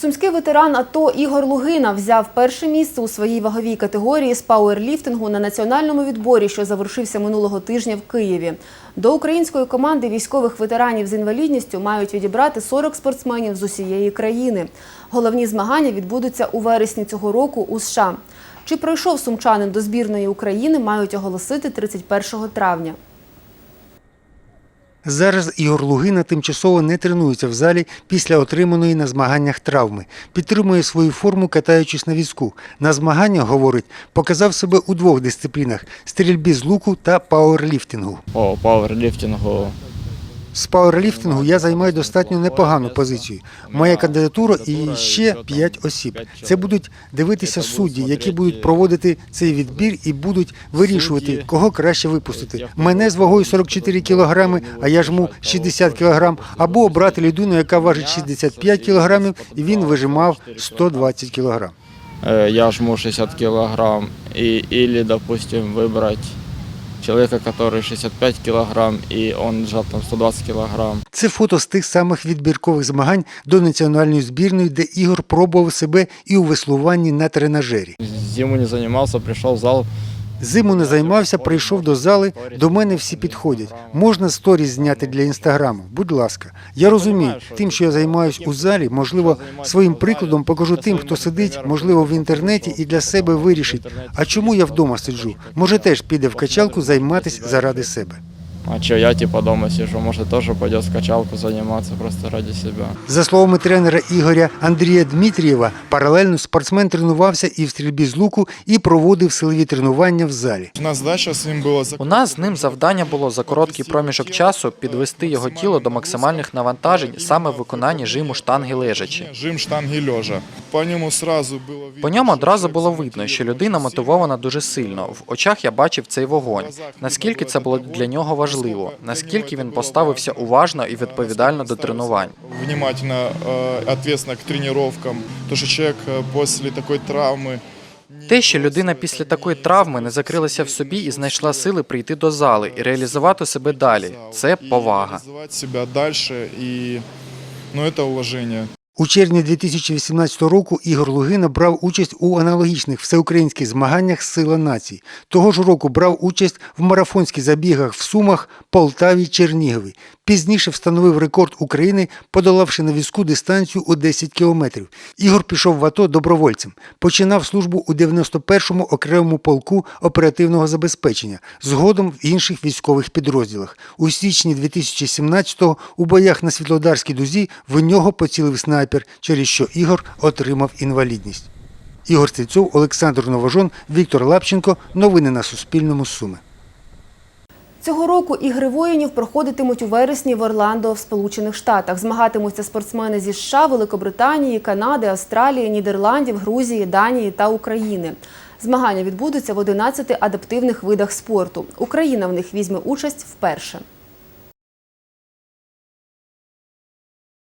Сумський ветеран АТО Ігор Лугина взяв перше місце у своїй ваговій категорії з пауерліфтингу на національному відборі, що завершився минулого тижня в Києві. До української команди військових ветеранів з інвалідністю мають відібрати 40 спортсменів з усієї країни. Головні змагання відбудуться у вересні цього року у США. Чи пройшов сумчанин до збірної України, мають оголосити 31 травня. Зараз Ігор Лугина тимчасово не тренується в залі після отриманої на змаганнях травми. Підтримує свою форму, катаючись на візку. На змаганнях, говорить, показав себе у двох дисциплінах стрільбі з луку та пауерліфтингу. По пауерліфтингу З пауерліфтингу я займаю достатньо непогану позицію. Моя кандидатура і ще п'ять осіб. Це будуть дивитися судді, які будуть проводити цей відбір і будуть вирішувати, кого краще випустити. Мене з вагою 44 кілограми, а я жму 60 кілограм, або обрати людину, яка важить 65 кілограмів, і він вижимав 120 кілограм. э, я жму 60 килограмм, и, или, допустим, выбрать человека, который 65 килограмм, и он жал там 120 килограмм. Це фото з тих самих відбіркових змагань до національної збірної, де Ігор пробував себе і у веслуванні на тренажері. Зиму не займався, прийшов в зал. Зиму не займався, прийшов до зали. До мене всі підходять. Можна сторіс зняти для інстаграму. Будь ласка, я розумію, тим, що я займаюся у залі, можливо, своїм прикладом покажу тим, хто сидить, можливо, в інтернеті і для себе вирішить. А чому я вдома сиджу? Може, теж піде в качалку займатися заради себе. А что я типа дома сижу, может тоже пойдет в качалку заниматься просто ради себя. За словами тренера Ігоря Андрія Дмитрієва, паралельно спортсмен тренувався і в стрільбі з луку, і проводив силові тренування в залі. У нас задача з ним була У нас з ним завдання було за короткий проміжок часу підвести його тіло до максимальних навантажень саме в виконанні жиму штанги лежачи. жим штанги лежа. По ньому сразу було По ньому одразу було видно, що людина мотивована дуже сильно. В очах я бачив цей вогонь. Наскільки це було для нього важливо, наскільки він поставився уважно і відповідально до тренувань. Внимательно, э, ответственно к тренировкам. То, що чоловік э, після такої травми Те, що людина після такої травми не закрилася в собі і знайшла сили прийти до зали і реалізувати себе далі. Це повага. Себе далі і ну, це уваження. У червні 2018 року Ігор Лугина брав участь у аналогічних всеукраїнських змаганнях Сила націй. Того ж року брав участь в марафонських забігах в Сумах, Полтаві, Чернігові. Пізніше встановив рекорд України, подолавши на візку дистанцію у 10 кілометрів. Ігор пішов в АТО добровольцем. Починав службу у 91-му окремому полку оперативного забезпечення, згодом в інших військових підрозділах. У січні 2017-го у боях на Світлодарській дузі в нього поцілив снайпер, через що Ігор отримав інвалідність. Ігор Стрільцов, Олександр Новожон, Віктор Лапченко. Новини на Суспільному. Суми. Цього року ігри воїнів проходитимуть у вересні в Орландо в Сполучених Штатах. Змагатимуться спортсмени зі США, Великобританії, Канади, Австралії, Нідерландів, Грузії, Данії та України. Змагання відбудуться в 11 адаптивних видах спорту. Україна в них візьме участь вперше.